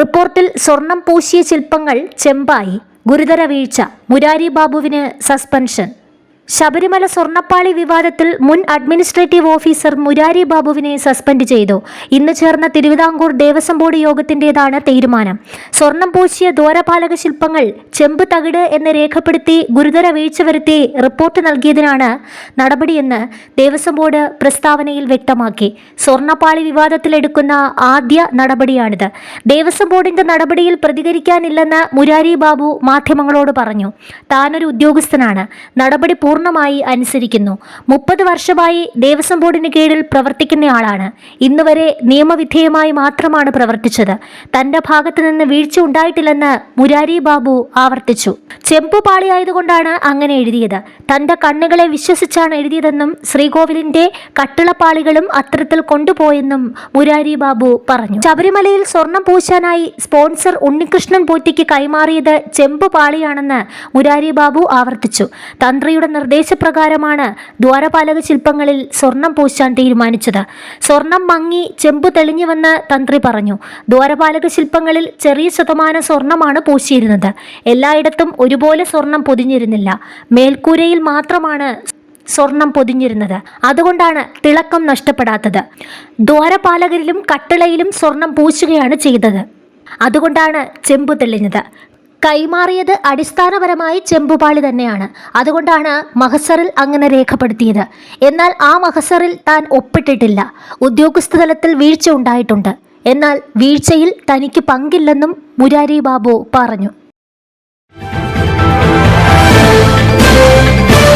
റിപ്പോർട്ടിൽ സ്വർണം പൂശിയ ശില്പങ്ങൾ ചെമ്പായി. ഗുരുതര വീഴ്ച. മുരാരി ബാബുവിന് സസ്പെൻഷൻ. ശബരിമല സ്വർണപ്പാളി വിവാദത്തിൽ മുൻ അഡ്മിനിസ്ട്രേറ്റീവ് ഓഫീസർ മുരാരി ബാബുവിനെ സസ്പെൻഡ് ചെയ്തു. ഇന്ന് ചേർന്ന തിരുവിതാംകൂർ ദേവസ്വം ബോർഡ് യോഗത്തിന്റെതാണ് തീരുമാനം. സ്വർണം പൂശിയ ദ്വാരപാലക ശില്പങ്ങൾ ചെമ്പ് തകിട് എന്ന് രേഖപ്പെടുത്തി ഗുരുതര വീഴ്ച വരുത്തി റിപ്പോർട്ട് നൽകിയതിനാണ് നടപടിയെന്ന് ദേവസ്വം ബോർഡ് പ്രസ്താവനയിൽ വ്യക്തമാക്കി. സ്വർണപ്പാളി വിവാദത്തിലെടുക്കുന്ന ആദ്യ നടപടിയാണിത്. ദേവസ്വം ബോർഡിന്റെ നടപടിയിൽ പ്രതികരിക്കാനില്ലെന്ന് മുരാരി ബാബു മാധ്യമങ്ങളോട് പറഞ്ഞു. താനൊരു ഉദ്യോഗസ്ഥനാണ്. നടപടി പൂർണമായി അനുസരിക്കുന്നു. മുപ്പത് വർഷമായി ദേവസ്വം ബോർഡിന് കീഴിൽ പ്രവർത്തിക്കുന്നയാളാണ്. ഇന്നുവരെ നിയമവിധേയമായി മാത്രമാണ് പ്രവർത്തിച്ചത്. തന്റെ ഭാഗത്തു നിന്ന് വീഴ്ച ഉണ്ടായിട്ടില്ലെന്ന് മുരാരി ബാബു ആവർത്തിച്ചു. ചെമ്പു പാളിയായതുകൊണ്ടാണ് അങ്ങനെ എഴുതിയത്. തന്റെ കണ്ണുകളെ വിശ്വസിച്ചാണ് എഴുതിയതെന്നും ശ്രീകോവിലിന്റെ കട്ടിളപ്പാളികളും അത്തരത്തിൽ കൊണ്ടുപോയെന്നും മുരാരി ബാബു പറഞ്ഞു. ശബരിമലയിൽ സ്വർണം പൂശാനായി സ്പോൺസർ ഉണ്ണികൃഷ്ണൻ പോറ്റിക്ക് കൈമാറിയത് ചെമ്പു പാളിയാണെന്ന് മുരാരി ബാബു ആവർത്തിച്ചു. തന്ത്രിയുടെ നിർദ്ദേശപ്രകാരമാണ് ദ്വാരപാലക ശില്പങ്ങളിൽ സ്വർണം പൂശാൻ തീരുമാനിച്ചത്. സ്വർണം മങ്ങി ചെമ്പു തെളിഞ്ഞുവെന്ന് തന്ത്രി പറഞ്ഞു. ദ്വാരപാലക ശില്പങ്ങളിൽ ചെറിയ ശതമാനം സ്വർണമാണ് പൂശിയിരുന്നത്. എല്ലായിടത്തും ഒരുപോലെ സ്വർണം പൊതിഞ്ഞിരുന്നില്ല. മേൽക്കൂരയിൽ മാത്രമാണ് സ്വർണം പൊതിഞ്ഞിരുന്നത്. അതുകൊണ്ടാണ് തിളക്കം നഷ്ടപ്പെടാത്തത്. ദ്വാരപാലകരിലും കട്ടിളയിലും സ്വർണം പൂശുകയാണ് ചെയ്തത്. അതുകൊണ്ടാണ് ചെമ്പ് തെളിഞ്ഞത്. കൈമാറിയത് അടിസ്ഥാനപരമായി ചെമ്പുപാളി തന്നെയാണ്. അതുകൊണ്ടാണ് മഹസറിൽ അങ്ങനെ രേഖപ്പെടുത്തിയത്. എന്നാൽ ആ മഹസറിൽ താൻ ഒപ്പിട്ടിട്ടില്ല. ഉദ്യോഗസ്ഥ തലത്തിൽ വീഴ്ച ഉണ്ടായിട്ടുണ്ട്. എന്നാൽ വീഴ്ചയിൽ തനിക്ക് പങ്കില്ലെന്നും മുരാരി ബാബു പറഞ്ഞു.